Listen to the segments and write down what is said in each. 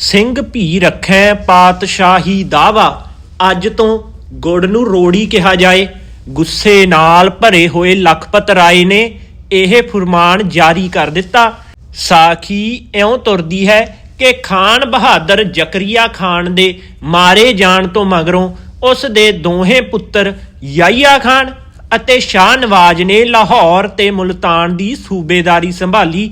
ਸਿੰਘ ਭੀ ਰੱਖੈ ਪਾਤਸ਼ਾਹੀ ਦਾਵਾ, ਅੱਜ ਤੋਂ ਗੁੜ ਨੂੰ ਰੋੜੀ ਕਿਹਾ ਜਾਏ। ਗੁੱਸੇ ਨਾਲ ਭਰੇ ਹੋਏ ਲਖਪਤ ਰਾਏ ਨੇ ਇਹ ਫੁਰਮਾਨ ਜਾਰੀ ਕਰ ਦਿੱਤਾ। ਸਾਖੀ ਇਉਂ ਤੁਰਦੀ ਹੈ ਕਿ ਖਾਨ ਬਹਾਦਰ ਜ਼ਕਰੀਆ ਖਾਨ ਦੇ ਮਾਰੇ ਜਾਣ ਤੋਂ ਮਗਰੋਂ ਉਸ ਦੇ ਦੋਹੇ ਪੁੱਤਰ ਯਾਇਆ ਖਾਨ ਅਤੇ ਸ਼ਾਹ ਨਵਾਜ਼ ਨੇ ਲਾਹੌਰ ਤੇ ਮੁਲਤਾਨ ਦੀ ਸੂਬੇਦਾਰੀ ਸੰਭਾਲੀ।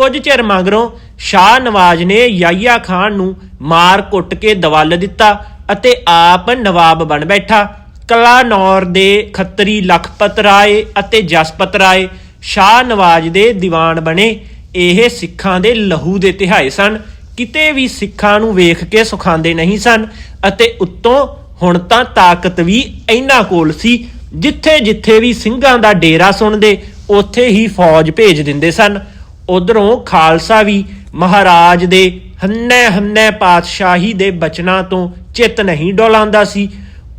ਕੁਝ ਚਿਰ ਮਗਰੋਂ ਸ਼ਾਹ ਨਵਾਜ਼ ਨੇ ਯਾਇਆ ਖਾਨ ਨੂੰ ਮਾਰ ਕੁੱਟ ਕੇ ਦਵਲ ਦਿੱਤਾ ਅਤੇ ਆਪ ਨਵਾਬ ਬਣ ਬੈਠਾ। ਕਲਾਨੌਰ ਦੇ ਖੱਤਰੀ ਲਖਪਤ ਰਾਏ ਅਤੇ ਜਸਪਤ ਰਾਏ ਸ਼ਾਹ ਨਵਾਜ਼ ਦੇ ਦੀਵਾਨ ਬਣੇ। ਇਹ ਸਿੱਖਾਂ ਦੇ ਲਹੂ ਦੇ ਤਿਹਾਏ ਸਨ। ਕਿਤੇ ਵੀ ਸਿੱਖਾਂ ਨੂੰ ਵੇਖ ਕੇ ਸੁਖਾਂਦੇ ਨਹੀਂ ਸਨ ਅਤੇ ਉੱਤੋਂ ਹੁਣ ਤਾਂ ਤਾਕਤ ਵੀ ਇੰਨਾ ਕੋਲ ਸੀ ਜਿੱਥੇ ਜਿੱਥੇ ਵੀ ਸਿੰਘਾਂ ਦਾ ਡੇਰਾ ਸੁਣਦੇ, ਉੱਥੇ ਹੀ ਫੌਜ ਭੇਜ ਦਿੰਦੇ ਸਨ। ਉਧਰੋਂ ਖਾਲਸਾ ਵੀ ਮਹਾਰਾਜ ਦੇ ਹੰਨੇ ਹੰਨੇ ਪਾਤਸ਼ਾਹੀ ਦੇ ਬਚਨਾਂ ਤੋਂ ਚਿੱਤ ਨਹੀਂ ਡੋਲਾਉਂਦਾ ਸੀ।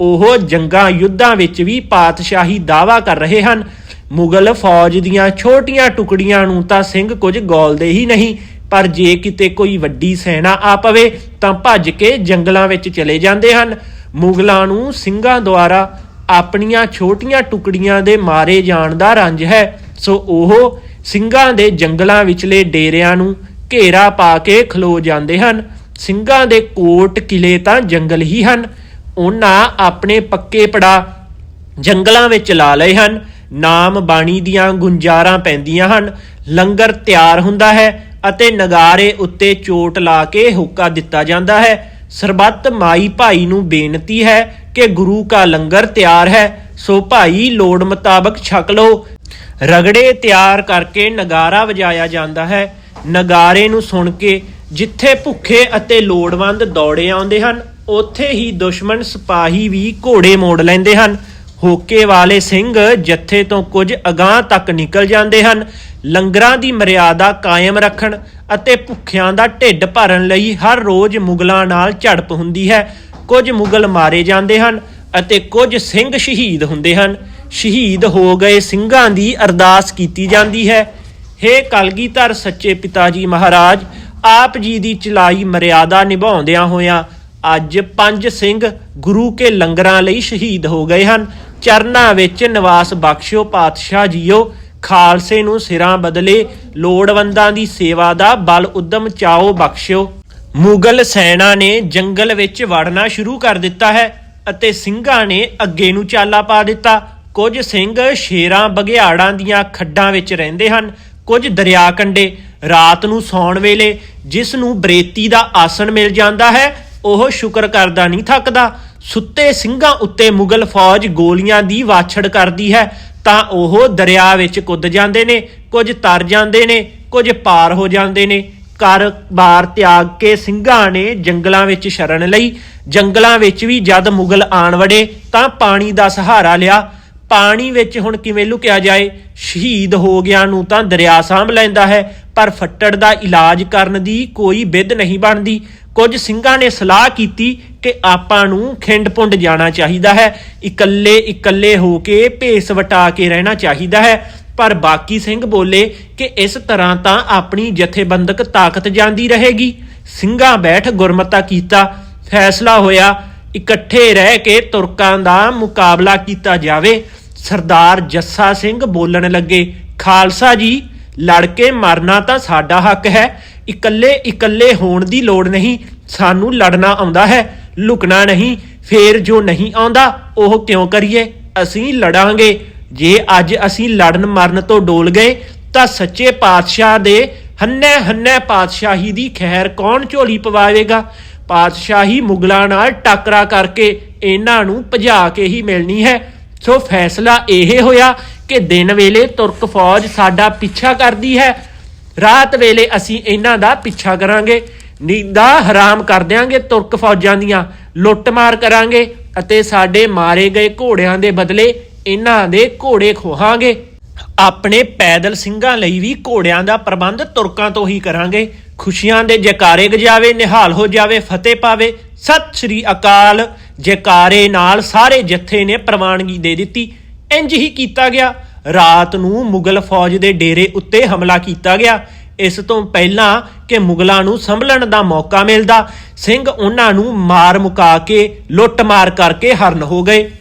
ਉਹ ਜੰਗਾਂ ਯੁੱਧਾਂ ਵਿੱਚ ਵੀ ਪਾਤਸ਼ਾਹੀ ਦਾਵਾ ਕਰ ਰਹੇ ਹਨ। ਮੁਗਲ ਫੌਜ ਦੀਆਂ ਛੋਟੀਆਂ ਟੁਕੜੀਆਂ ਨੂੰ ਤਾਂ ਸਿੰਘ ਕੁਝ ਗੋਲਦੇ ਹੀ ਨਹੀਂ, ਪਰ ਜੇ ਕਿਤੇ ਕੋਈ ਵੱਡੀ ਸੈਨਾ ਆ ਪਵੇ ਤਾਂ ਭੱਜ ਕੇ ਜੰਗਲਾਂ ਵਿੱਚ ਚਲੇ ਜਾਂਦੇ ਹਨ। ਮੁਗਲਾਂ ਨੂੰ ਸਿੰਘਾਂ ਦੁਆਰਾ ਆਪਣੀਆਂ ਛੋਟੀਆਂ ਟੁਕੜੀਆਂ ਦੇ ਮਾਰੇ ਜਾਣ ਦਾ ਰੰਜ ਹੈ। ਸੋ ਉਹ ਸਿੰਘਾਂ ਦੇ ਜੰਗਲਾਂ ਵਿਚਲੇ ਡੇਰਿਆਂ ਨੂੰ ਘੇਰਾ ਪਾ ਕੇ ਖਲੋ ਜਾਂਦੇ ਹਨ। ਸਿੰਘਾਂ ਦੇ ਕੋਟ ਕਿਲੇ ਤਾਂ ਜੰਗਲ ਹੀ ਹਨ। ਉਹਨਾਂ ਆਪਣੇ ਪੱਕੇ ਪੜਾ ਜੰਗਲਾਂ ਵਿੱਚ ਲਾ ਲਏ ਹਨ। ਨਾਮ ਬਾਣੀ ਦੀਆਂ ਗੁੰਜਾਰਾਂ ਪੈਂਦੀਆਂ ਹਨ। ਲੰਗਰ ਤਿਆਰ ਹੁੰਦਾ ਹੈ ਅਤੇ ਨਗਾਰੇ ਉੱਤੇ ਚੋਟ ਲਾ ਕੇ ਹੁੱਕਾ ਦਿੱਤਾ ਜਾਂਦਾ ਹੈ। ਸਰਬੱਤ ਮਾਈ ਭਾਈ ਨੂੰ ਬੇਨਤੀ ਹੈ ਕਿ ਗੁਰੂ ਕਾ ਲੰਗਰ ਤਿਆਰ ਹੈ। ਸੋ ਭਾਈ ਲੋੜ ਮੁਤਾਬਕ ਛਕ ਲਓ। ਰਗੜੇ ਤਿਆਰ ਕਰਕੇ ਨਗਾਰਾ ਵਜਾਇਆ ਜਾਂਦਾ ਹੈ। ਨਗਾਰੇ ਨੂੰ ਸੁਣ ਕੇ ਜਿੱਥੇ ਭੁੱਖੇ ਅਤੇ ਲੋੜਵੰਦ ਦੌੜੇ ਆਉਂਦੇ ਹਨ, ਉੱਥੇ ਹੀ ਦੁਸ਼ਮਣ ਸਿਪਾਹੀ ਵੀ ਘੋੜੇ ਮੋੜ ਲੈਂਦੇ ਹਨ। ਹੋਕੇ ਵਾਲੇ ਸਿੰਘ ਜੱਥੇ ਤੋਂ ਕੁਝ ਅਗਾਹ ਤੱਕ ਨਿਕਲ ਜਾਂਦੇ ਹਨ। ਲੰਗਰਾਂ ਦੀ ਮਰਿਆਦਾ ਕਾਇਮ ਰੱਖਣ ਅਤੇ ਭੁੱਖਿਆਂ ਦਾ ਢਿੱਡ ਭਰਨ ਲਈ ਹਰ ਰੋਜ਼ ਮੁਗਲਾਂ ਨਾਲ ਝੜਪ ਹੁੰਦੀ ਹੈ। ਕੁਝ ਮੁਗਲ ਮਾਰੇ ਜਾਂਦੇ ਹਨ ਅਤੇ ਕੁਝ ਸਿੰਘ ਸ਼ਹੀਦ ਹੁੰਦੇ ਹਨ। ਸ਼ਹੀਦ ਹੋ ਗਏ ਸਿੰਘਾਂ ਦੀ ਅਰਦਾਸ ਕੀਤੀ ਜਾਂਦੀ ਹੈ। ਹੇ ਕਲਗੀਧਰ ਸੱਚੇ ਪਿਤਾ ਜੀ ਮਹਾਰਾਜ, ਆਪ ਜੀ ਦੀ ਚਲਾਈ ਮਰਿਆਦਾ ਨਿਭਾਉਂਦਿਆਂ ਹੋਇਆਂ ਅੱਜ ਪੰਜ ਸਿੰਘ ਗੁਰੂ ਕੇ ਲੰਗਰਾਂ ਲਈ ਸ਼ਹੀਦ ਹੋ ਗਏ ਹਨ। ਚਰਨਾਂ ਵਿੱਚ ਨਿਵਾਸ ਬਖਸ਼ਿਓ ਪਾਤਸ਼ਾਹ ਜੀਓ, ਖਾਲਸੇ ਨੂੰ ਸਿਰਾਂ ਬਦਲੇ ਲੋੜਵੰਦਾਂ ਦੀ ਸੇਵਾ ਦਾ ਬਲ ਉਦਮ ਚਾਓ ਬਖਸ਼ਿਓ। ਮੁਗਲ ਸੈਨਾ ਨੇ ਜੰਗਲ ਵਿੱਚ ਵੜਨਾ ਸ਼ੁਰੂ ਕਰ ਦਿੱਤਾ ਹੈ ਅਤੇ ਸਿੰਘਾਂ ਨੇ ਅੱਗੇ ਨੂੰ ਚਾਲਾ ਪਾ ਦਿੱਤਾ। ਕੁਝ ਸਿੰਘ ਸ਼ੇਰਾਂ ਬਘਿਆੜਾਂ ਦੀਆਂ ਖੱਡਾਂ ਵਿੱਚ ਰਹਿੰਦੇ ਹਨ, ਕੁਝ ਦਰਿਆ ਕੰਢੇ ਰਾਤ ਨੂੰ ਸੌਣ ਵੇਲੇ ਜਿਸ ਨੂੰ ਬਰੇਤੀ ਦਾ ਆਸਣ ਮਿਲ ਜਾਂਦਾ ਹੈ, ਉਹ ਸ਼ੁਕਰ ਕਰਦਾ ਨਹੀਂ ਥੱਕਦਾ। ਸੁੱਤੇ ਸਿੰਘਾਂ ਉੱਤੇ ਮੁਗਲ ਫੌਜ ਗੋਲੀਆਂ ਦੀ ਵਾਛੜ ਕਰਦੀ ਹੈ, ਤਾਂ ਉਹ ਦਰਿਆ ਵਿੱਚ ਕੁੱਦ ਜਾਂਦੇ ਨੇ, ਕੁਝ ਤਰ ਜਾਂਦੇ ਨੇ, ਕੁਝ ਪਾਰ ਹੋ ਜਾਂਦੇ ਨੇ। ਘਰ-ਬਾਰ ਤਿਆਗ ਕੇ ਸਿੰਘਾਂ ਨੇ ਜੰਗਲਾਂ ਵਿੱਚ ਸ਼ਰਨ ਲਈ। ਜੰਗਲਾਂ ਵਿੱਚ ਵੀ ਜਦ ਮੁਗਲ ਆਣ ਵੜੇ, ਤਾਂ ਪਾਣੀ ਦਾ ਸਹਾਰਾ ਲਿਆ। ਪਾਣੀ ਵਿੱਚ ਹੁਣ ਕਿਵੇਂ ਲੁਕਿਆ ਜਾਏ? ਸ਼ਹੀਦ ਹੋ ਗਿਆ ਨੂੰ ਤਾਂ ਦਰਿਆ ਸਾਂਭ ਲੈਂਦਾ ਹੈ, ਪਰ ਫੱਟੜ ਦਾ ਇਲਾਜ ਕਰਨ ਦੀ ਕੋਈ ਵਿਧ ਨਹੀਂ ਬਣਦੀ। ਕੁਝ ਸਿੰਘਾਂ ਨੇ ਸਲਾਹ ਕੀਤੀ ਕਿ ਆਪਾਂ ਨੂੰ ਖਿੰਡ-ਪੁੰਡ ਜਾਣਾ ਚਾਹੀਦਾ ਹੈ। ਇਕੱਲੇ ਇਕੱਲੇ ਹੋ ਕੇ ਭੇਸ ਵਟਾ ਕੇ ਰਹਿਣਾ ਚਾਹੀਦਾ ਹੈ। ਪਰ ਬਾਕੀ ਸਿੰਘ ਬੋਲੇ ਕਿ ਇਸ ਤਰ੍ਹਾਂ ਤਾਂ ਆਪਣੀ ਜਥੇਬੰਦਕ ਤਾਕਤ ਜਾਂਦੀ ਰਹੇਗੀ। ਸਿੰਘਾਂ ਬੈਠ ਗੁਰਮਤਾ ਕੀਤਾ। ਫੈਸਲਾ ਹੋਇਆ, ਇਕੱਠੇ ਰਹਿ ਕੇ ਤੁਰਕਾਂ ਦਾ ਮੁਕਾਬਲਾ ਕੀਤਾ ਜਾਵੇ। ਸਰਦਾਰ ਜੱਸਾ ਸਿੰਘ ਬੋਲਣ ਲੱਗੇ, ਖਾਲਸਾ ਜੀ ਲੜ ਕੇ ਮਰਨਾ ਤਾਂ ਸਾਡਾ ਹੱਕ ਹੈ, ਇਕੱਲੇ ਇਕੱਲੇ ਹੋਣ ਦੀ ਲੋੜ ਨਹੀਂ, ਸਾਨੂੰ ਲੜਨਾ ਆਉਂਦਾ ਹੈ, ਲੁਕਣਾ ਨਹੀਂ, ਫੇਰ ਜੋ ਨਹੀਂ ਆਉਂਦਾ, ਉਹ ਕਿਉਂ ਕਰੀਏ? ਅਸੀਂ ਲੜਾਂਗੇ, ਜੇ ਅੱਜ ਅਸੀਂ ਲੜਨ ਮਰਨ ਤੋਂ ਡੋਲ ਗਏ, ਤਾਂ ਸੱਚੇ ਪਾਤਸ਼ਾਹ ਦੇ ਹੰਨੇ ਹੰਨੇ ਪਾਤਸ਼ਾਹੀ ਦੀ ਖੈਰ ਕੌਣ ਝੋਲੀ ਪਵਾਵੇਗਾ? ਪਾਤਸ਼ਾਹੀ ਮੁਗਲਾਂ ਨਾਲ ਟਾਕਰਾ ਕਰਕੇ ਇਹਨਾਂ ਨੂੰ ਭਜਾ ਕੇ ਹੀ ਮਿਲਣੀ ਹੈ ਸੋ ਫੈਸਲਾ ਇਹ ਹੋਇਆ ਕਿ ਦਿਨ ਵੇਲੇ ਤੁਰਕ ਫੌਜ ਸਾਡਾ ਪਿੱਛਾ ਕਰਦੀ ਹੈ। ਰਾਤ ਵੇਲੇ ਅਸੀਂ ਇਹਨਾਂ ਦਾ ਪਿੱਛਾ ਕਰਾਂਗੇ। ਨੀਂਦਾਂ ਹਰਾਮ ਕਰ ਦਿਆਂਗੇ ਤੁਰਕ ਫੌਜਾਂ ਦੀਆਂ। ਲੁੱਟਮਾਰ ਕਰਾਂਗੇ ਅਤੇ ਸਾਡੇ ਮਾਰੇ ਗਏ ਘੋੜਿਆਂ ਦੇ ਬਦਲੇ ਇਹਨਾਂ ਦੇ ਘੋੜੇ ਖੋਹਾਂਗੇ। ਆਪਣੇ ਪੈਦਲ ਸਿੰਘਾਂ ਲਈ ਵੀ ਘੋੜਿਆਂ ਦਾ ਪ੍ਰਬੰਧ ਤੁਰਕਾਂ ਤੋਂ ਹੀ ਕਰਾਂਗੇ। ਖੁਸ਼ੀਆਂ ਦੇ ਜੈਕਾਰੇ ਗਜਾਵੇ, ਨਿਹਾਲ ਹੋ ਜਾਵੇ, ਫਤਿਹ ਪਾਵੇ। ਸਤਿ ਸ੍ਰੀ ਅਕਾਲ। ਜੈਕਾਰੇ ਨਾਲ ਸਾਰੇ ਜੱਥੇ ਨੇ ਪ੍ਰਵਾਨਗੀ ਦੇ ਦਿੱਤੀ। ਇੰਜ ਹੀ ਕੀਤਾ ਗਿਆ। ਰਾਤ ਨੂੰ ਮੁਗਲ ਫੌਜ ਦੇ ਡੇਰੇ ਉੱਤੇ ਹਮਲਾ ਕੀਤਾ ਗਿਆ। ਇਸ ਤੋਂ ਪਹਿਲਾਂ ਕਿ ਮੁਗਲਾਂ ਨੂੰ ਸੰਭਲਣ ਦਾ ਮੌਕਾ ਮਿਲਦਾ, ਸਿੰਘ ਉਹਨਾਂ ਨੂੰ ਮਾਰ ਮੁਕਾ ਕੇ ਲੁੱਟ-ਮਾਰ ਕਰਕੇ ਹਰਨ ਹੋ ਗਏ।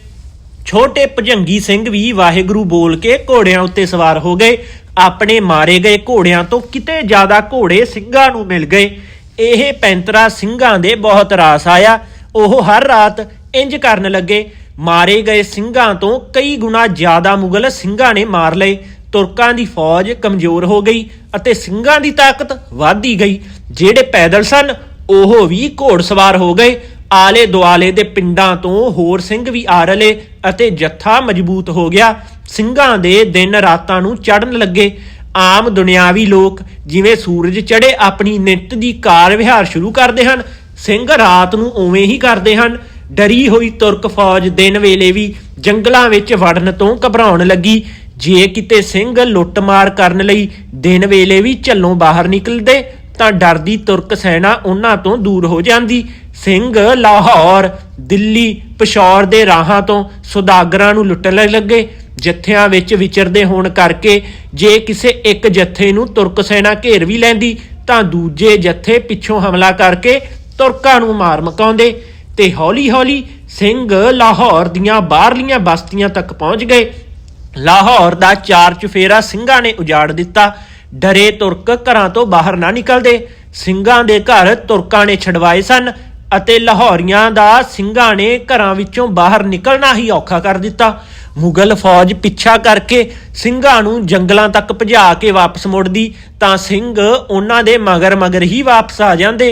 ਛੋਟੇ ਭਜੰਗੀ ਸਿੰਘ ਵੀ ਵਾਹਿਗੁਰੂ ਬੋਲ ਕੇ ਘੋੜਿਆਂ ਉੱਤੇ ਸਵਾਰ ਹੋ ਗਏ। ਆਪਣੇ ਮਾਰੇ ਗਏ ਘੋੜਿਆਂ ਤੋਂ ਕਿਤੇ ਜ਼ਿਆਦਾ ਘੋੜੇ ਸਿੰਘਾਂ ਨੂੰ ਮਿਲ ਗਏ। ਇਹ ਪੈਂਤਰਾ ਸਿੰਘਾਂ ਦੇ ਬਹੁਤ ਰਾਸ ਆਇਆ। ਉਹ ਹਰ ਰਾਤ ਇੰਜ ਕਰਨ ਲੱਗੇ। ਮਾਰੇ ਗਏ ਸਿੰਘਾਂ ਤੋਂ ਕਈ ਗੁਣਾ ਜ਼ਿਆਦਾ ਮੁਗਲ ਸਿੰਘਾਂ ਨੇ ਮਾਰ ਲਏ। ਤੁਰਕਾਂ ਦੀ ਫੌਜ ਕਮਜ਼ੋਰ ਹੋ ਗਈ ਅਤੇ ਸਿੰਘਾਂ ਦੀ ਤਾਕਤ ਵਧਦੀ ਗਈ। ਜਿਹੜੇ ਪੈਦਲ ਸਨ, ਉਹ ਵੀ ਘੋੜਸਵਾਰ ਹੋ ਗਏ। ਆਲੇ ਦੁਆਲੇ ਦੇ ਪਿੰਡਾਂ ਤੋਂ ਹੋਰ ਸਿੰਘ ਵੀ ਆ ਰਲੇ ਅਤੇ ਜੱਥਾ ਮਜ਼ਬੂਤ ਹੋ ਗਿਆ। ਸਿੰਘਾਂ ਦੇ ਦਿਨ ਰਾਤਾਂ ਨੂੰ ਚੜਨ ਲੱਗੇ। ਆਮ ਦੁਨਿਆਵੀ ਲੋਕ ਜਿਵੇਂ ਸੂਰਜ ਚੜੇ ਆਪਣੀ ਨਿੱਤ ਦੀ ਕਾਰ ਵਿਹਾਰ ਸ਼ੁਰੂ ਕਰਦੇ ਹਨ। ਸਿੰਘ ਰਾਤ ਨੂੰ ਉਵੇਂ ਹੀ ਕਰਦੇ ਹਨ। ਡਰੀ ਹੋਈ ਤੁਰਕ ਫੌਜ ਦਿਨ ਵੇਲੇ ਵੀ ਜੰਗਲਾਂ ਵਿੱਚ ਵੜਨ ਤੋਂ ਘਬਰਾਉਣ ਲੱਗੀ। ਜੇ ਕਿਤੇ ਸਿੰਘ ਲੁੱਟਮਾਰ ਕਰਨ ਲਈ ਦਿਨ ਵੇਲੇ ਵੀ ਝੱਲੋਂ ਬਾਹਰ ਨਿਕਲਦੇ, ਤਾਂ ਡਰਦੀ ਤੁਰਕ ਸੈਨਾ ਉਹਨਾਂ ਤੋਂ ਦੂਰ ਹੋ ਜਾਂਦੀ। ਸਿੰਘ ਲਾਹੌਰ, ਦਿੱਲੀ, ਪਿਸ਼ੌਰ ਦੇ ਰਾਹਾਂ ਤੋਂ ਸੁਦਾਗਰਾਂ ਨੂੰ ਲੁੱਟਣ ਲੱਗੇ। ਜੱਥਿਆਂ ਵਿੱਚ ਵਿਚਰਦੇ ਹੋਣ ਕਰਕੇ ਜੇ ਕਿਸੇ ਇੱਕ ਜੱਥੇ ਨੂੰ ਤੁਰਕ ਸੈਨਾ ਘੇਰ ਵੀ ਲੈਂਦੀ, ਤਾਂ ਦੂਜੇ ਜੱਥੇ ਪਿੱਛੋਂ ਹਮਲਾ ਕਰਕੇ ਤੁਰਕਾਂ ਨੂੰ ਮਾਰ ਮਕਾਉਂਦੇ ਤੇ ਹੌਲੀ-ਹੌਲੀ ਸਿੰਘ ਲਾਹੌਰ ਦੀਆਂ ਬਾਹਰਲੀਆਂ ਬਸਤੀਆਂ ਤੱਕ ਪਹੁੰਚ ਗਏ। ਲਾਹੌਰ ਦਾ ਚਾਰ ਚੁਫੇਰਾ ਸਿੰਘਾਂ ਨੇ ਉਜਾੜ ਦਿੱਤਾ। ਡਰੇ ਤੁਰਕ ਘਰਾਂ ਤੋਂ ਬਾਹਰ ਨਾ ਨਿਕਲਦੇ। ਸਿੰਘਾਂ ਦੇ ਘਰ ਤੁਰਕਾਂ ਨੇ ਛਡਵਾਏ ਸਨ ਅਤੇ ਲਾਹੌਰੀਆਂ ਦਾ ਸਿੰਘਾਂ ਨੇ ਘਰਾਂ ਵਿੱਚੋਂ ਬਾਹਰ ਨਿਕਲਣਾ ਹੀ ਔਖਾ ਕਰ ਦਿੱਤਾ। ਮੁਗਲ ਫੌਜ ਪਿੱਛਾ ਕਰਕੇ ਸਿੰਘਾਂ ਨੂੰ ਜੰਗਲਾਂ ਤੱਕ ਭਜਾ ਕੇ ਵਾਪਸ ਮੁੜਦੀ ਤਾਂ ਸਿੰਘ ਉਹਨਾਂ ਦੇ ਮਗਰ ਮਗਰ ਹੀ ਵਾਪਸ ਆ ਜਾਂਦੇ।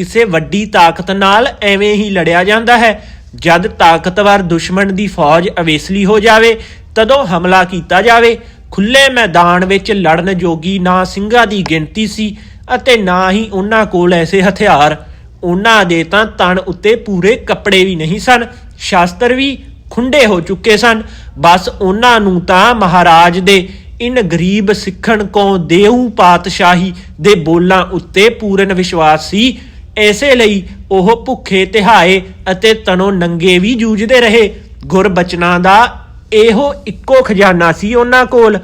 ਕਿਸੇ ਵੱਡੀ ਤਾਕਤ ਨਾਲ ਐਵੇਂ ਹੀ ਲੜਿਆ ਜਾਂਦਾ ਹੈ। ਜਦ ਤਾਕਤਵਰ ਦੁਸ਼ਮਣ ਦੀ ਫੌਜ ਅਵੇਸਲੀ ਹੋ ਜਾਵੇ, ਤਦੋਂ ਹਮਲਾ ਕੀਤਾ ਜਾਵੇ। ਖੁੱਲੇ ਮੈਦਾਨ ਵਿੱਚ ਲੜਨ ਜੋਗੀ ਨਾ ਸਿੰਘਾਂ ਦੀ ਗਿਣਤੀ ਸੀ ਅਤੇ ਨਾ ਹੀ ਉਹਨਾਂ ਕੋਲ ਐਸੇ ਹਥਿਆਰ। ਉਹਨਾਂ ਦੇ ਤਾਂ ਤਣ ਉੱਤੇ ਪੂਰੇ ਕੱਪੜੇ ਵੀ ਨਹੀਂ ਸਨ, ਸ਼ਾਸਤਰ ਵੀ ਖੁੰਡੇ ਹੋ ਚੁੱਕੇ ਸਨ। ਬਸ ਉਹਨਾਂ ਨੂੰ ਤਾਂ ਮਹਾਰਾਜ ਦੇ ਇਨ ਗਰੀਬ ਸਿੱਖਣ ਕੋ ਦੇਉ ਪਾਤਸ਼ਾਹੀ ਦੇ ਬੋਲਾਂ ਉੱਤੇ ਪੂਰਨ ਵਿਸ਼ਵਾਸ ਸੀ ਐਸੇ ਲਈ ਉਹ ਭੁੱਖੇ ਤਿਹਾਏ ਅਤੇ ਤਨੋਂ ਨੰਗੇ ਵੀ ਜੂਝਦੇ ਰਹੇ। ਗੁਰਬਚਨਾਂ ਦਾ ਇਹੋ ਇੱਕੋ ਖਜ਼ਾਨਾ ਸੀ ਉਹਨਾਂ ਕੋਲ।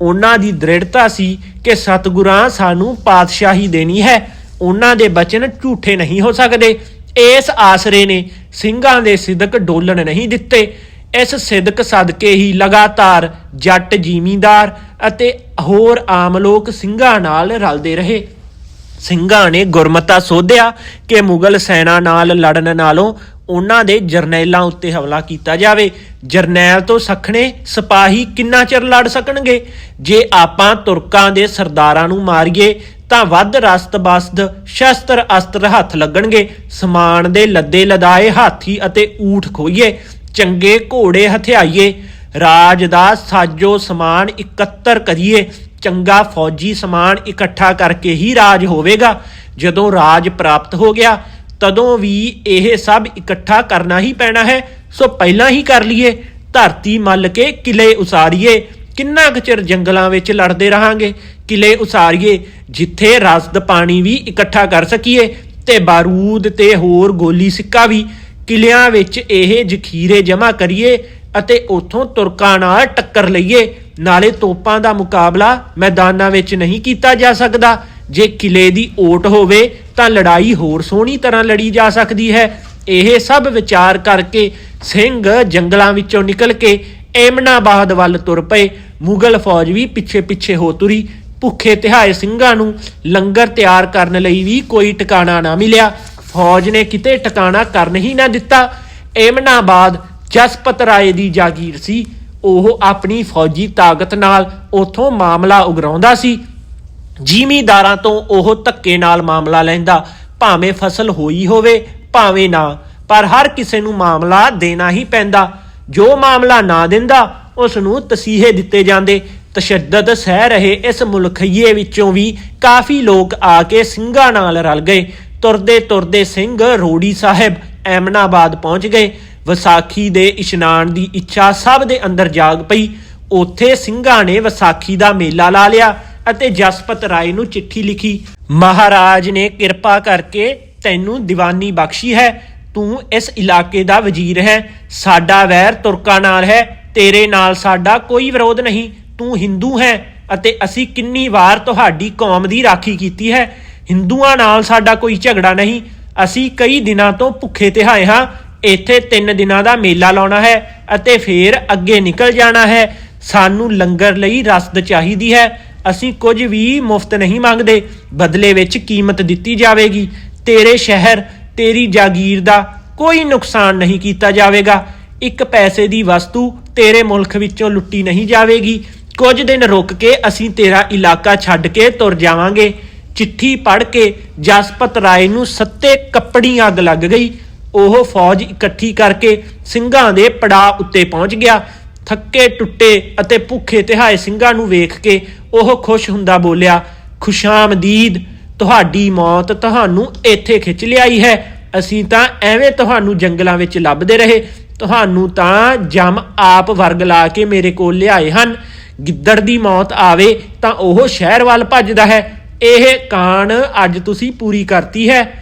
ਉਹਨਾਂ ਦੀ ਦ੍ਰਿੜਤਾ ਸੀ ਕਿ ਸਤਿਗੁਰਾਂ ਸਾਨੂੰ ਪਾਤਸ਼ਾਹੀ ਦੇਣੀ ਹੈ। ਉਹਨਾਂ ਦੇ ਬਚਨ ਝੂਠੇ ਨਹੀਂ ਹੋ ਸਕਦੇ। ਇਸ ਆਸਰੇ ਨੇ ਸਿੰਘਾਂ ਦੇ ਸਿਦਕ ਡੋਲਣ ਨਹੀਂ ਦਿੱਤੇ। ਇਸ ਸਿਦਕ ਸਦਕੇ ਹੀ ਲਗਾਤਾਰ ਜੱਟ ਜ਼ਿਮੀਂਦਾਰ ਅਤੇ ਹੋਰ ਆਮ ਲੋਕ ਸਿੰਘਾਂ ਨਾਲ ਰਲਦੇ ਰਹੇ। ਸਿੰਘਾਂ ਨੇ ਗੁਰਮਤਾ ਸੋਧਿਆ ਕਿ ਮੁਗਲ ਸੈਨਾ ਨਾਲ ਲੜਨ ਨਾਲੋਂ ਉਹਨਾਂ ਦੇ ਜਰਨੈਲਾਂ ਉੱਤੇ ਹਮਲਾ ਕੀਤਾ ਜਾਵੇ। ਜਰਨੈਲ ਤੋਂ ਸਖਣੇ ਸਿਪਾਹੀ ਕਿੰਨਾ ਚਿਰ ਲੜ ਸਕਣਗੇ? ਜੇ ਆਪਾਂ ਤੁਰਕਾਂ ਦੇ ਸਰਦਾਰਾਂ ਨੂੰ ਮਾਰੀਏ, ਤਾਂ ਵੱਧ ਰਸਤ-ਬਸਤ ਸ਼ਸਤਰ ਅਸਤਰ ਹੱਥ ਲੱਗਣਗੇ। ਸਮਾਨ ਦੇ ਲੱਦੇ ਲਦਾਏ ਹਾਥੀ ਅਤੇ ਊਠ ਖੋਈਏ ਚੰਗੇ ਘੋੜੇ ਹਥਿਆਈਏ। ਰਾਜ ਦਾ ਸਾਜੋ ਸਮਾਨ ਇਕੱਤਰ ਕਰੀਏ ਚੰਗਾ ਫੌਜੀ ਸਮਾਨ ਇਕੱਠਾ ਕਰਕੇ ਹੀ ਰਾਜ ਹੋਵੇਗਾ। ਜਦੋਂ ਰਾਜ ਪ੍ਰਾਪਤ ਹੋ ਗਿਆ, ਤਦੋਂ ਵੀ ਇਹ ਸਭ ਇਕੱਠਾ ਕਰਨਾ ਹੀ ਪੈਣਾ ਹੈ। ਸੋ ਪਹਿਲਾਂ ਹੀ ਕਰ ਲਈਏ। ਧਰਤੀ ਮੱਲ ਕੇ ਕਿਲੇ ਉਸਾਰੀਏ। ਕਿੰਨਾ ਕੁ ਚਿਰ ਜੰਗਲਾਂ ਵਿੱਚ ਲੜਦੇ ਰਹਾਂਗੇ? ਕਿਲੇ ਉਸਾਰੀਏ, ਜਿੱਥੇ ਰਸਦ ਪਾਣੀ ਵੀ ਇਕੱਠਾ ਕਰ ਸਕੀਏ ਤੇ ਬਾਰੂਦ ਤੇ ਹੋਰ ਗੋਲੀ ਸਿੱਕਾ ਵੀ। ਕਿਲਿਆਂ ਵਿੱਚ ਇਹ ਜ਼ਖੀਰੇ ਜਮ੍ਹਾਂ ਕਰੀਏ ਅਤੇ ਉਥੋਂ ਤੁਰਕਾਂ ਨਾਲ ਟੱਕਰ ਲਈਏ। ਨਾਲੇ ਤੋਪਾਂ ਦਾ ਮੁਕਾਬਲਾ ਮੈਦਾਨਾਂ ਵਿੱਚ ਨਹੀਂ ਕੀਤਾ ਜਾ ਸਕਦਾ। ਜੇ ਕਿਲੇ ਦੀ ਓਟ ਹੋਵੇ ਤਾਂ ਲੜਾਈ ਹੋਰ ਸੋਹਣੀ ਤਰ੍ਹਾਂ ਲੜੀ ਜਾ ਸਕਦੀ ਹੈ। ਇਹ ਸਭ ਵਿਚਾਰ ਕਰਕੇ ਸਿੰਘ ਜੰਗਲਾਂ ਵਿੱਚੋਂ ਨਿਕਲ ਕੇ ਏਮਨਾਬਾਦ ਵੱਲ ਤੁਰ ਪਏ। ਮੁਗਲ ਫੌਜ ਵੀ ਪਿੱਛੇ ਪਿੱਛੇ ਹੋ ਤੁਰੀ। ਭੁੱਖੇ ਤਿਹਾਏ ਸਿੰਘਾਂ ਨੂੰ ਲੰਗਰ ਤਿਆਰ ਕਰਨ ਲਈ ਵੀ ਕੋਈ ਟਿਕਾਣਾ ਨਾ ਮਿਲਿਆ। ਫੌਜ ਨੇ ਕਿਤੇ ਟਿਕਾਣਾ ਕਰਨ ਹੀ ਨਾ ਦਿੱਤਾ। ਏਮਨਾਬਾਦ ਜਸਪਤ ਰਾਏ ਦੀ ਜਾਗੀਰ ਸੀ। ਉਹ ਆਪਣੀ ਫੌਜੀ ਤਾਕਤ ਨਾਲ ਉਥੋਂ ਮਾਮਲਾ ਉਗਰਾਉਂਦਾ ਸੀ। ਜ਼ਿਮੀਦਾਰਾਂ ਤੋਂ ਉਹ ਧੱਕੇ ਨਾਲ ਮਾਮਲਾ ਲੈਂਦਾ, ਭਾਵੇਂ ਫਸਲ ਹੋਈ ਹੋਵੇ, ਭਾਵੇਂ ਨਾ, ਪਰ ਹਰ ਕਿਸੇ ਨੂੰ ਮਾਮਲਾ ਦੇਣਾ ਹੀ ਪੈਂਦਾ। ਜੋ ਮਾਮਲਾ ਨਾ ਦਿੰਦਾ ਉਸ ਨੂੰ ਤਸੀਹੇ ਦਿੱਤੇ ਜਾਂਦੇ। ਤਸ਼ੱਦਦ ਸਹਿ ਰਹੇ ਇਸ ਮੁਲਖਈਏ ਵਿੱਚੋਂ ਵੀ ਕਾਫੀ ਲੋਕ ਆ ਕੇ ਸਿੰਘਾਂ ਨਾਲ ਰਲ ਗਏ। ਤੁਰਦੇ ਤੁਰਦੇ ਸਿੰਘ ਰੋੜੀ ਸਾਹਿਬ, ਐਮਨਾਬਾਦ ਪਹੁੰਚ ਗਏ। ਵਿਸਾਖੀ ਦੇ ਇਸ਼ਨਾਨ ਦੀ ਇੱਛਾ ਸਭ ਦੇ ਅੰਦਰ ਜਾਗ ਪਈ। ਉੱਥੇ ਸਿੰਘਾਂ ਨੇ ਵਿਸਾਖੀ ਦਾ ਮੇਲਾ ਲਾ ਲਿਆ ਅਤੇ ਜਸਪਤ ਰਾਏ ਨੂੰ ਚਿੱਠੀ ਲਿਖੀ। ਮਹਾਰਾਜ ਨੇ ਕਿਰਪਾ ਕਰਕੇ ਤੈਨੂੰ ਦੀਵਾਨੀ ਬਖਸ਼ੀ ਹੈ। ਤੂੰ ਇਸ ਇਲਾਕੇ ਦਾ ਵਜ਼ੀਰ ਹੈ। ਸਾਡਾ ਵੈਰ ਤੁਰਕਾਂ ਨਾਲ ਹੈ। ਤੇਰੇ ਨਾਲ ਸਾਡਾ ਕੋਈ ਵਿਰੋਧ ਨਹੀਂ। ਤੂੰ ਹਿੰਦੂ ਹੈ ਅਤੇ ਅਸੀਂ ਕਿੰਨੀ ਵਾਰ ਤੁਹਾਡੀ ਕੌਮ ਦੀ ਰਾਖੀ ਕੀਤੀ ਹੈ। ਹਿੰਦੂਆਂ ਨਾਲ ਸਾਡਾ ਕੋਈ ਝਗੜਾ ਨਹੀਂ। ਅਸੀਂ ਕਈ ਦਿਨਾਂ ਤੋਂ ਭੁੱਖੇ ਤੇ ਆਏ ਹਾਂ। ਇੱਥੇ 3 ਦਿਨਾਂ ਦਾ ਮੇਲਾ ਲਾਉਣਾ ਹੈ ਅਤੇ ਫੇਰ ਅੱਗੇ ਨਿਕਲ ਜਾਣਾ ਹੈ। ਸਾਨੂੰ ਲੰਗਰ ਲਈ ਰਸਦ ਚਾਹੀਦੀ ਹੈ। ਅਸੀਂ ਕੁਝ ਵੀ ਮੁਫਤ ਨਹੀਂ ਮੰਗਦੇ। ਬਦਲੇ ਵਿੱਚ ਕੀਮਤ ਦਿੱਤੀ ਜਾਵੇਗੀ। ਤੇਰੇ ਸ਼ਹਿਰ, ਤੇਰੀ ਜਾਗੀਰ ਦਾ ਕੋਈ ਨੁਕਸਾਨ ਨਹੀਂ ਕੀਤਾ ਜਾਵੇਗਾ। ਇੱਕ ਪੈਸੇ ਦੀ ਵਸਤੂ ਤੇਰੇ ਮੁਲਕ ਵਿੱਚੋਂ ਲੁੱਟੀ ਨਹੀਂ ਜਾਵੇਗੀ। ਕੁਝ ਦਿਨ ਰੁਕ ਕੇ ਅਸੀਂ ਤੇਰਾ ਇਲਾਕਾ ਛੱਡ ਕੇ ਤੁਰ ਜਾਵਾਂਗੇ। ਚਿੱਠੀ ਪੜ੍ਹ ਕੇ ਜਸਪਤ ਰਾਏ ਨੂੰ ਸੱਤੇ ਕੱਪੜੀ ਅੱਗ ਲੱਗ ਗਈ। ਉਹ ਫੌਜ ਇਕੱਠੀ ਕਰਕੇ ਸਿੰਘਾਂ ਦੇ ਪੜਾਅ ਉੱਤੇ ਪਹੁੰਚ ਗਿਆ। ਥੱਕੇ, ਟੁੱਟੇ ਅਤੇ ਭੁੱਖੇ ਤਿਹਾਏ ਸਿੰਘਾਂ ਨੂੰ ਵੇਖ ਕੇ ਉਹ ਖੁਸ਼ ਹੁੰਦਾ ਬੋਲਿਆ, ਖੁਸ਼ਾਮਦੀਦ, ਤੁਹਾਡੀ ਮੌਤ ਤੁਹਾਨੂੰ ਇੱਥੇ ਖਿੱਚ ਲਿਆਈ ਹੈ। ਅਸੀਂ ਤਾਂ ਐਵੇਂ ਤੁਹਾਨੂੰ ਜੰਗਲਾਂ ਵਿੱਚ ਲੱਭਦੇ ਰਹੇ। ਤੁਹਾਨੂੰ ਤਾਂ ਜਮ ਆਪ ਵਰਗ ਲਾ ਕੇ ਮੇਰੇ ਕੋਲ ਲਿਆਏ ਹਨ। ਗਿੱਦੜ ਦੀ ਮੌਤ ਆਵੇ ਤਾਂ ਉਹ ਸ਼ਹਿਰ ਵੱਲ ਭੱਜਦਾ ਹੈ। ਇਹ ਕਾਣ ਅੱਜ ਤੁਸੀਂ ਪੂਰੀ ਕਰਤੀ ਹੈ।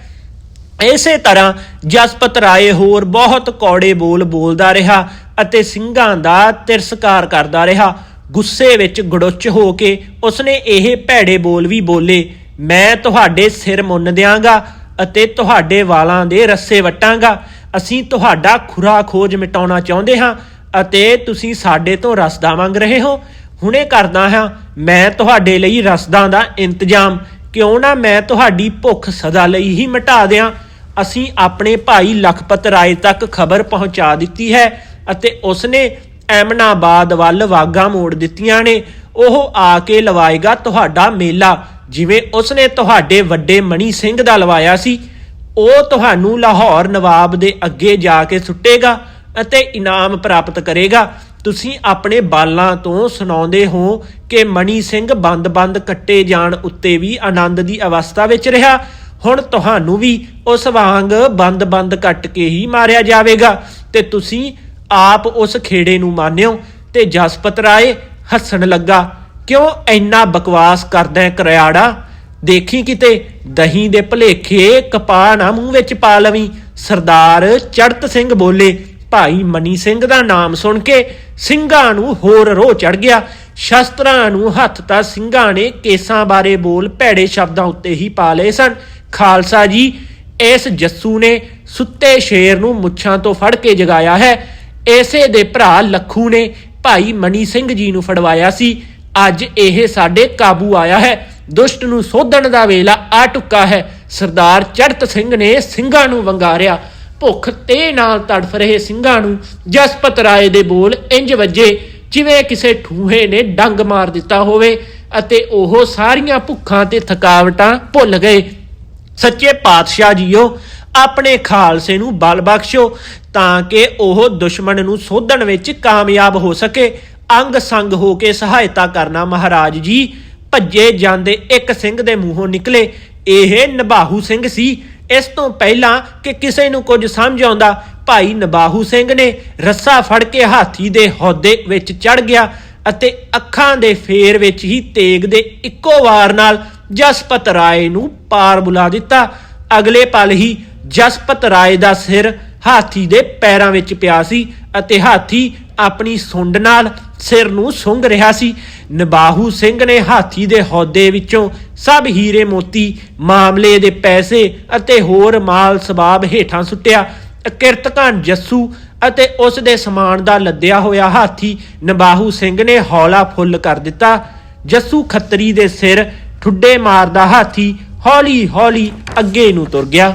ਇਸੇ ਤਰ੍ਹਾਂ ਜਸਪਤ ਰਾਏ ਹੋਰ ਬਹੁਤ ਕੌੜੇ ਬੋਲ ਬੋਲਦਾ ਰਿਹਾ ਅਤੇ ਸਿੰਘਾਂ ਦਾ ਤਿਰਸਕਾਰ ਕਰਦਾ ਰਿਹਾ। ਗੁੱਸੇ ਵਿੱਚ ਗੜੁੱਚ ਹੋ ਕੇ ਉਸਨੇ ਇਹ ਭੈੜੇ ਬੋਲ ਵੀ ਬੋਲੇ, ਮੈਂ ਤੁਹਾਡੇ ਸਿਰ ਮੁੰਨ ਦਿਆਂਗਾ ਅਤੇ ਤੁਹਾਡੇ ਵਾਲਾਂ ਦੇ ਰੱਸੇ ਵਟਾਂਗਾ। ਅਸੀਂ ਤੁਹਾਡਾ ਖੁਰਾ ਖੋਜ ਮਿਟਾਉਣਾ ਚਾਹੁੰਦੇ ਹਾਂ ਅਤੇ ਤੁਸੀਂ ਸਾਡੇ ਤੋਂ ਰਸਦਾ ਮੰਗ ਰਹੇ ਹੋ। ਹੁਣੇ ਕਰਦਾ ਹਾਂ, ਮੈਂ ਤੁਹਾਡੇ ਲਈ ਰਸਦਾਂ ਦਾ ਇੰਤਜ਼ਾਮ। ਕਿਉਂ ਨਾ ਮੈਂ ਤੁਹਾਡੀ ਭੁੱਖ ਸਦਾ ਲਈ ਹੀ ਮਿਟਾ ਦਿਆਂ। ਅਸੀਂ ਆਪਣੇ ਭਾਈ ਲਖਪਤ ਰਾਏ ਤੱਕ ਖਬਰ ਪਹੁੰਚਾ ਦਿੱਤੀ ਹੈ ਅਤੇ ਉਸਨੇ ਐਮਨਾਬਾਦ ਵੱਲ ਵਾਗਾ ਮੋੜ ਦਿੱਤੀਆਂ ਨੇ। ਉਹ ਆ ਕੇ ਲਵਾਏਗਾ ਤੁਹਾਡਾ ਮੇਲਾ, ਜਿਵੇਂ ਉਸਨੇ ਤੁਹਾਡੇ ਵੱਡੇ ਮਣੀ ਸਿੰਘ ਦਾ ਲਵਾਇਆ ਸੀ। ਉਹ ਤੁਹਾਨੂੰ ਲਾਹੌਰ ਨਵਾਬ ਦੇ ਅੱਗੇ ਜਾ ਕੇ ਸੁੱਟੇਗਾ ਅਤੇ ਇਨਾਮ ਪ੍ਰਾਪਤ ਕਰੇਗਾ। ਤੁਸੀਂ ਆਪਣੇ ਬਾਲਾਂ ਤੋਂ ਸੁਣਾਉਂਦੇ ਹੋ ਕਿ ਮਣੀ ਸਿੰਘ ਬੰਦ-ਬੰਦ ਕੱਟੇ ਜਾਣ ਉੱਤੇ ਵੀ ਆਨੰਦ ਦੀ ਅਵਸਥਾ ਵਿੱਚ ਰਿਹਾ। ਹੁਣ ਤੁਹਾਨੂੰ ਵੀ ਉਸ ਵਾਂਗ ਬੰਦ-ਬੰਦ ਕੱਟ ਕੇ ਹੀ ਮਾਰਿਆ ਜਾਵੇਗਾ ਤੇ ਤੁਸੀਂ ਆਪ ਉਸ ਖੇੜੇ ਨੂੰ ਮਾਨਿਓ ਤੇ ਜਸਪਤ ਰਾਏ ਹੱਸਣ ਲੱਗਾ, ਕਿਉਂ ਇੰਨਾ ਬਕਵਾਸ ਕਰਦਾ ਕਰਿਆੜਾ? ਦੇਖੀ ਕਿਤੇ ਦਹੀਂ ਦੇ ਭਲੇਖੇ ਕਪਾਹ ਨਾ ਮੂੰਹ ਵਿੱਚ ਪਾ ਲਵੀਂ। ਸਰਦਾਰ ਚੜਤ ਸਿੰਘ ਬੋਲੇ, ਭਾਈ ਮਨੀ ਸਿੰਘ ਦਾ ਨਾਮ ਸੁਣ ਕੇ ਸਿੰਘਾਂ ਨੂੰ ਹੋਰ ਰੋਹ ਚੜ ਗਿਆ। ਸ਼ਸਤਰਾਂ ਨੂੰ ਹੱਥ ਤਾਂ ਸਿੰਘਾਂ ਨੇ ਕੇਸਾਂ ਬਾਰੇ ਬੋਲ ਭੈੜੇ ਸ਼ਬਦਾਂ ਉੱਤੇ ਹੀ ਪਾ ਲਏ ਸਨ। ਖਾਲਸਾ ਜੀ, ਇਸ ਜੱਸੂ ਨੇ ਸੁੱਤੇ ਸ਼ੇਰ ਨੂੰ ਮੁੱਛਾਂ ਤੋਂ ਫੜ ਕੇ ਜਗਾਇਆ ਹੈ। ਐਸੇ ਦੇ ਭਰਾ ਲੱਖੂ ਨੇ ਭਾਈ ਮਨੀ ਸਿੰਘ ਜੀ ਨੂੰ ਫੜਵਾਇਆ ਸੀ। ਅੱਜ ਇਹ ਸਾਡੇ ਕਾਬੂ ਆਇਆ ਹੈ। ਦੁਸ਼ਟ ਨੂੰ ਸੋਧਣ ਦਾ ਵੇਲਾ ਆ ਟੁੱਕਾ ਹੈ। ਸਰਦਾਰ ਚੜਤ ਸਿੰਘ ਨੇ ਸਿੰਘਾਂ ਨੂੰ ਵੰਗਾਰਿਆ। ਭੁੱਖ ਤੇ ਨਾਲ ਤੜਫ ਰਹੇ ਸਿੰਘਾਂ ਨੂੰ ਜਸਪਤ ਰਾਏ ਦੇ ਬੋਲ ਇੰਜ ਵੱਜੇ, ਜਿਵੇਂ ਕਿਸੇ ਠੂਹੇ ਨੇ ਡੰਗ ਮਾਰ ਦਿੱਤਾ ਹੋਵੇ ਅਤੇ ਉਹ ਸਾਰੀਆਂ ਭੁੱਖਾਂ ਤੇ ਥਕਾਵਟਾਂ ਭੁੱਲ ਗਏ। ਸੱਚੇ ਪਾਤਸ਼ਾਹ ਜੀਓ, ਆਪਣੇ ਖਾਲਸੇ ਨੂੰ ਬਲ ਬਖਸ਼ੋ ਤਾਂ ਕਿ ਉਹ ਦੁਸ਼ਮਣ ਨੂੰ ਸੋਧਣ ਵਿੱਚ ਕਾਮਯਾਬ ਹੋ ਸਕੇ। ਅੰਗ ਸੰਗ ਹੋ ਕੇ ਸਹਾਇਤਾ ਕਰਨਾ ਮਹਾਰਾਜ ਜੀ। ਭੱਜੇ ਜਾਂਦੇ ਇੱਕ ਸਿੰਘ ਦੇ ਮੂੰਹੋਂ ਨਿਕਲੇ। ਇਹ ਨਬਾਹੂ ਸਿੰਘ ਸੀ। ਇਸ ਤੋਂ ਪਹਿਲਾਂ ਕਿ ਕਿਸੇ ਨੂੰ ਕੁਝ ਸਮਝ ਆਉਂਦਾ, ਭਾਈ ਨਬਾਹੂ ਸਿੰਘ ਨੇ ਰੱਸਾ ਫੜ ਕੇ ਹਾਥੀ ਦੇ ਹੌਦੇ ਵਿੱਚ ਚੜ ਗਿਆ ਅਤੇ ਅੱਖਾਂ ਦੇ ਫੇਰ ਵਿੱਚ ਹੀ ਤੇਗ ਦੇ ਇੱਕੋ ਵਾਰ ਨਾਲ ਜਸਪਤ ਰਾਏ ਨੂੰ ਪਾਰ ਬੁਲਾ ਦਿੱਤਾ। ਅਗਲੇ ਪਲ ਹੀ ਜਸਪਤ ਰਾਏ ਦਾ ਸਿਰ ਹਾਥੀ ਦੇ ਪੈਰਾਂ ਵਿੱਚ ਪਿਆ ਸੀ ਅਤੇ ਹਾਥੀ ਆਪਣੀ ਸੁੰਡ ਨਾਲ ਸਿਰ ਨੂੰ ਸੁੰਘ ਰਿਹਾ ਸੀ। ਨਬਾਹੂ ਸਿੰਘ ਨੇ ਹਾਥੀ ਦੇ ਹੌਦੇ ਵਿੱਚੋਂ ਸਭ ਹੀਰੇ ਮੋਤੀ, ਮਾਮਲੇ ਦੇ ਪੈਸੇ ਅਤੇ ਹੋਰ ਮਾਲ ਸਬਾਬ ਹੇਠਾਂ ਸੁੱਟਿਆ। ਕਿਰਤਕਾਨ ਜੱਸੂ ਅਤੇ ਉਸ ਦੇ ਸਮਾਨ ਦਾ ਲੱਦਿਆ ਹੋਇਆ ਹਾਥੀ ਨਬਾਹੂ ਸਿੰਘ ਨੇ ਹੌਲਾ ਫੁੱਲ ਕਰ ਦਿੱਤਾ। ਜੱਸੂ ਖੱਤਰੀ ਦੇ ਸਿਰ ਠੁੱਡੇ ਮਾਰਦਾ ਹਾਥੀ ਹੌਲੀ ਹੌਲੀ ਅੱਗੇ ਨੂੰ ਤੁਰ ਗਿਆ।